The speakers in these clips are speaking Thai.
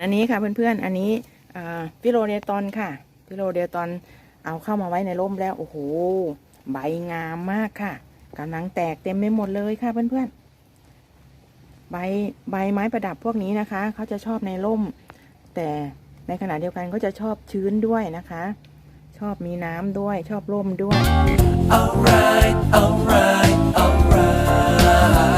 อันนี้ค่ะเพื่อนๆ อันนี้ฟิโลเดตอนค่ะ ฟิโลเดตอนเอาเข้ามาไว้ในร่มแล้ว โอ้โห ใบงามมากค่ะกำลังแตกเต็มไปหมดเลยค่ะเพื่อนๆ ใบใบไม้ประดับพวกนี้นะคะ เขาจะชอบในร่ม แต่ในขณะเดียวกันก็จะชอบชื้นด้วยนะคะ ชอบมีน้ำด้วย ชอบร่มด้วย Alright, alright, alright.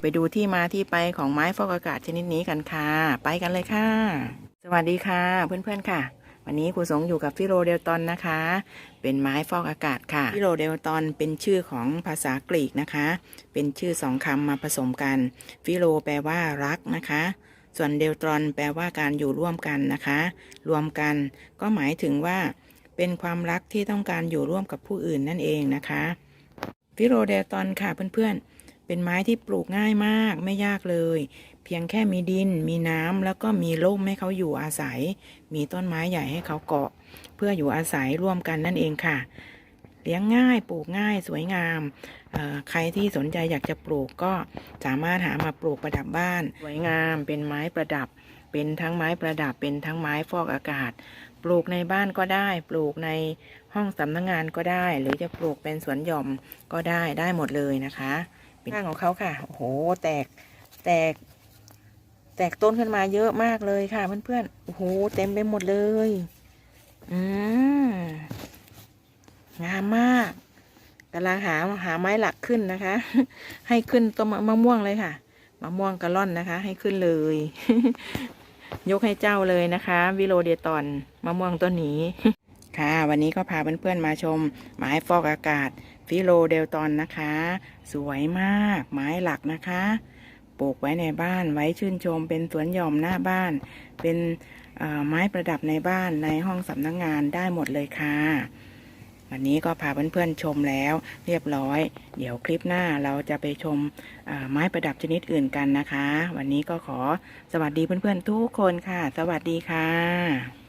ไปดูที่มาที่ไปของไม้ฟอกอากาศชนิดนี้กันค่ะ ไปกันเลยค่ะ สวัสดีค่ะ เพื่อนๆค่ะ วันนี้ครูสงอยู่กับฟิโรเดลตอนนะคะ เป็นไม้ฟอกอากาศค่ะ ฟิโรเดลตอนเป็นชื่อของภาษากรีกนะคะ เป็นชื่อสองคำมาผสมกัน ฟิโลแปลว่ารักนะคะส่วนเดลตรอนแปลว่าการอยู่ร่วมกันนะคะ รวมกันก็หมายถึงว่า เป็นความรักที่ต้องการอยู่ร่วมกับผู้อื่นนั่นเองนะคะฟิโรเดลตอนค่ะเพื่อนๆ เป็นไม้ที่ปลูกง่ายมากไม่ยากเลย เพียงแค่มีดิน มีน้ำแล้วก็มีร่มให้เขาอยู่อาศัย มีต้นไม้ใหญ่ให้เขาเกาะ เพื่ออยู่อาศัยร่วมกันนั่นเองค่ะ เลี้ยงง่ายปลูกง่ายสวยงามใครที่สนใจอยากจะปลูกก็สามารถหามาปลูกประดับบ้าน สวยงามเป็นไม้ประดับ เป็นทั้งไม้ประดับเป็นทั้งไม้ฟอกอากาศ ปลูกในบ้านก็ได้ ปลูกในห้องสำนักงงานก็ได้ หรือจะปลูกเป็นสวนหย่อมก็ได้ได้หมดเลยนะคะ เป็นข้างของเขาค่ะ โอ้โห แตก แตก แตกต้นขึ้นมาเยอะมากเลยค่ะเพื่อนๆ โอ้โห เต็มไปหมดเลย อืมงามมากกำลังหาหาไม้หลักขึ้นนะคะ ให้ขึ้นต้นมะม่วงเลยค่ะ มะม่วงกระล่อนนะคะ ให้ขึ้นเลย ยกให้เจ้าเลยนะคะ วิโรเดตอนมะม่วงต้นนี้ ค่ะ วันนี้ก็พาเพื่อนๆมาชม ไม้ฟอกอากาศ ฟิโลเดลตอนนะคะ สวยมาก ไม้หลักนะคะปลูกไว้ในบ้านไว้ชื่นชม เป็นสวนหย่อมหน้าบ้าน เป็นไม้ประดับในบ้านในห้องสำนักงงานได้หมดเลยค่ะ วันนี้ก็พาเพื่อนๆชมแล้ว เรียบร้อย เดี๋ยวคลิปหน้าเราจะไปชมไม้ประดับชนิดอื่นกันนะคะ วันนี้ก็ขอสวัสดีเพื่อนๆทุกคนค่ะ สวัสดีค่ะ